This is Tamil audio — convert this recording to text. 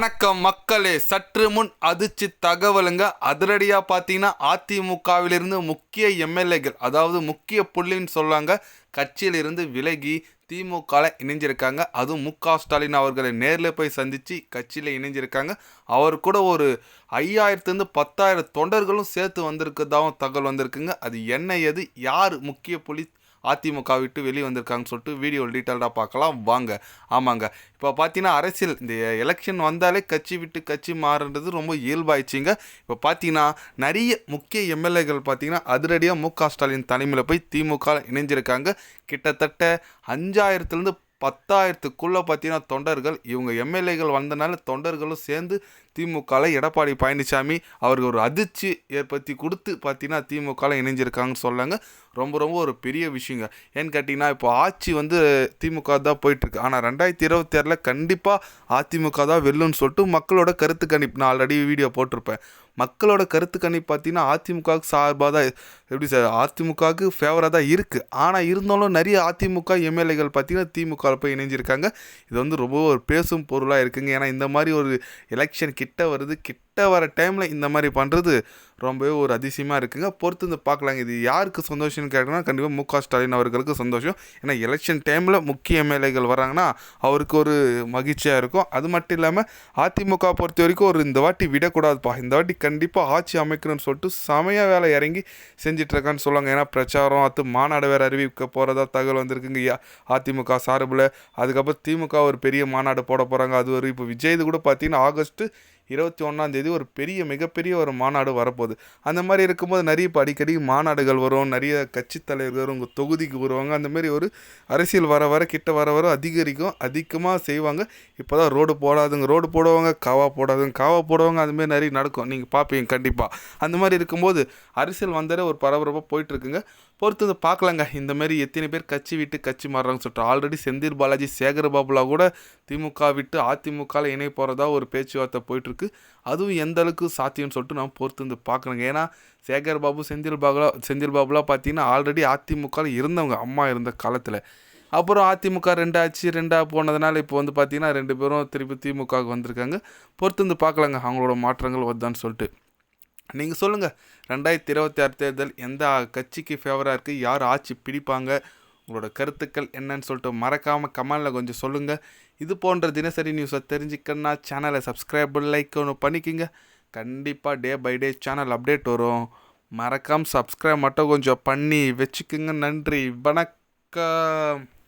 வணக்கம் மக்களே. சற்று முன் அதிர்ச்சி தகவலுங்க. அதிரடியாக பார்த்தீங்கன்னா அதிமுகவிலிருந்து முக்கிய எம்எல்ஏக்கள் அதாவது முக்கிய புள்ளின்னு சொல்லுவாங்க கட்சியிலிருந்து விலகி திமுகவில் இணைஞ்சிருக்காங்க. அதுவும் மு க ஸ்டாலின் அவர்களை நேரில் போய் சந்தித்து கட்சியில் இணைஞ்சிருக்காங்க. அவர் கூட ஒரு ஐயாயிரத்துலேருந்து பத்தாயிரம் தொண்டர்களும் சேர்த்து வந்திருக்கதாகவும் தகவல் வந்திருக்குங்க. அது என்ன எது யார் முக்கிய புள்ளி அதிமுக விட்டு வெளியே வந்திருக்காங்கன்னு சொல்லிட்டு வீடியோ டீட்டெயில்டாக பார்க்கலாம். வாங்க. ஆமாங்க. இப்போ பார்த்தீங்கன்னா அரசியல் இந்த எலெக்ஷன் வந்தாலே கட்சி விட்டு கட்சி மாறுன்றது ரொம்ப இயல்பாயிடுச்சுங்க. இப்போ பார்த்தீங்கன்னா நிறைய முக்கிய எம்எல்ஏகள் பார்த்தீங்கன்னா அதிரடியாக மு க ஸ்டாலின் தலைமையில் போய் திமுக இணைஞ்சிருக்காங்க. கிட்டத்தட்ட அஞ்சாயிரத்துலேருந்து பத்தாயிரத்துக்குள்ளே பார்த்தீங்கன்னா தொண்டர்கள் இவங்க எம்எல்ஏகள் வந்தனால தொண்டர்களும் சேர்ந்து திமுகவில் எடப்பாடி பழனிசாமி அவருக்கு ஒரு அதிர்ச்சி ஏற்படுத்தி கொடுத்து பார்த்தீங்கன்னா திமுகவில் இணைஞ்சிருக்காங்கன்னு சொல்லாங்க. ரொம்ப ரொம்ப ஒரு பெரிய விஷயங்க. ஏன்னு கேட்டிங்கன்னா இப்போ ஆட்சி வந்து திமுக தான் போயிட்டுருக்கு. ஆனால் ரெண்டாயிரத்தி இருபத்தி ஆறில் கண்டிப்பாக அதிமுக தான் வெல்லுன்னு சொல்லிட்டு மக்களோட கருத்து கணிப்பு நான் ஆல்ரெடி வீடியோ போட்டிருப்பேன். மக்களோட கருத்து கணிப்பு பார்த்தீங்கன்னா அதிமுகவுக்கு சார்பாக தான் எப்படி சார் அதிமுகவுக்கு ஃபேவராக தான் இருக்குது ஆனால் இருந்தாலும் நிறைய அதிமுக எம்எல்ஏகள் பார்த்திங்கன்னா திமுகவில் போய் இணைஞ்சிருக்காங்க. இது வந்து ரொம்ப ஒரு பேசும் பொருளாக இருக்குங்க. ஏன்னா இந்த மாதிரி ஒரு எலெக்ஷன் கிட்ட வருது கிட்ட வர டைமில் இந்த மாதிரி பண்ணுறது ரொம்பவே ஒரு அதிசயமாக இருக்குங்க. பொறுத்து வந்து பார்க்கலாங்க. இது யாருக்கு சந்தோஷம்னு கேட்டோம்னா கண்டிப்பாக மு க ஸ்டாலின் அவர்களுக்கு சந்தோஷம். ஏன்னா எலெக்ஷன் டைமில் முக்கிய எம்எல்ஏகள் வராங்கன்னா அவருக்கு ஒரு மகிழ்ச்சியாக இருக்கும். அது மட்டும் இல்லாமல் அதிமுக பொறுத்த வரைக்கும் ஒரு இந்த வாட்டி விடக்கூடாதுப்பா. இந்த வாட்டி கண்டிப்பாக ஆட்சி அமைக்கணும்னு சொல்லிட்டு சமையல் வேலை இறங்கி செஞ்சிட்ருக்கான்னு சொல்லுவாங்க. ஏன்னா பிரச்சாரம் அத்து மாநாடு வேறு அறிவிக்க போகிறதா தகவல் வந்திருக்குங்க. அதிமுக சார்பில். அதுக்கப்புறம் திமுக ஒரு பெரிய மாநாடு போட போகிறாங்க அது ஒரு இப்போ விஜய் கூட பார்த்தீங்கன்னா ஆகஸ்ட்டு இருபத்தி ஒன்றாந்தேதி ஒரு பெரிய மிகப்பெரிய ஒரு மாநாடு வரப்போகுது. அந்த மாதிரி இருக்கும்போது நிறைய இப்போ அடிக்கடி மாநாடுகள் வரும் நிறைய கட்சித் தலைவர்கள் உங்கள் தொகுதிக்கு வருவாங்க. அந்த மாதிரி ஒரு அரசியல் வர வர கிட்ட வர வர அதிகரிக்கும் அதிகமாக செய்வாங்க. இப்போ தான் ரோடு போடாதுங்க. ரோடு போடுவாங்க காவா போடாதுங்க. காவா போடுவாங்க அதுமாரி நிறைய நடக்கும். நீங்கள் பார்ப்பீங்க கண்டிப்பாக அந்த மாதிரி இருக்கும்போது அரசியல் வந்தாலே ஒரு பரபரப்பாக போயிட்டுருக்குங்க. பொறுத்து வந்து பார்க்கலாங்க இந்த மாதிரி எத்தனை பேர் கட்சி விட்டு கட்சி மாறுறாங்கன்னு சொல்லிட்டு. ஆல்ரெடி செந்தில் பாலாஜி சேகர் பாபுலா கூட திமுக விட்டு அதிமுகவில் இணை போகிறதா ஒரு பேச்சுவார்த்தை போயிட்டுருக்கு. அதுவும் எந்த அளவுக்கு சாத்தியம்னு சொல்லிட்டு நம்ம பொறுத்து வந்து பார்க்கணுங்க ஏன்னா சேகர் பாபு செந்தில் பாபுலா செந்தில் பாபுலாம் பார்த்தீங்கன்னா ஆல்ரெடி அதிமுகவில் இருந்தவங்க அம்மா இருந்த காலத்தில். அப்புறம் அதிமுக ரெண்டாச்சு ரெண்டாக போனதுனால இப்போ வந்து பார்த்தீங்கன்னா ரெண்டு பேரும் திருப்பி திமுகவுக்கு வந்திருக்காங்க. பொறுத்து வந்து பார்க்கலாங்க அவங்களோட மாற்றங்கள் வருதான்னு சொல்லிட்டு. நீங்கள் சொல்லுங்கள் ரெண்டாயிரத்தி இருபத்தி ஆறு தேர்தல் எந்த கட்சிக்கு ஃபேவராக இருக்குது யார் ஆட்சி பிடிப்பாங்க? உங்களோட கருத்துக்கள் என்னன்னு சொல்லிட்டு மறக்காமல் கமெண்டில் கொஞ்சம் சொல்லுங்கள் இது போன்ற தினசரி நியூஸை தெரிஞ்சுக்கணுன்னா சேனலை சப்ஸ்கிரைப் லைக் ஒன்று பண்ணிக்கிங்க. கண்டிப்பாக day by day channel update வரும். மறக்காமல் சப்ஸ்கிரைப் மட்டும் கொஞ்சம் பண்ணி வச்சுக்குங்க. நன்றி. வணக்கம்.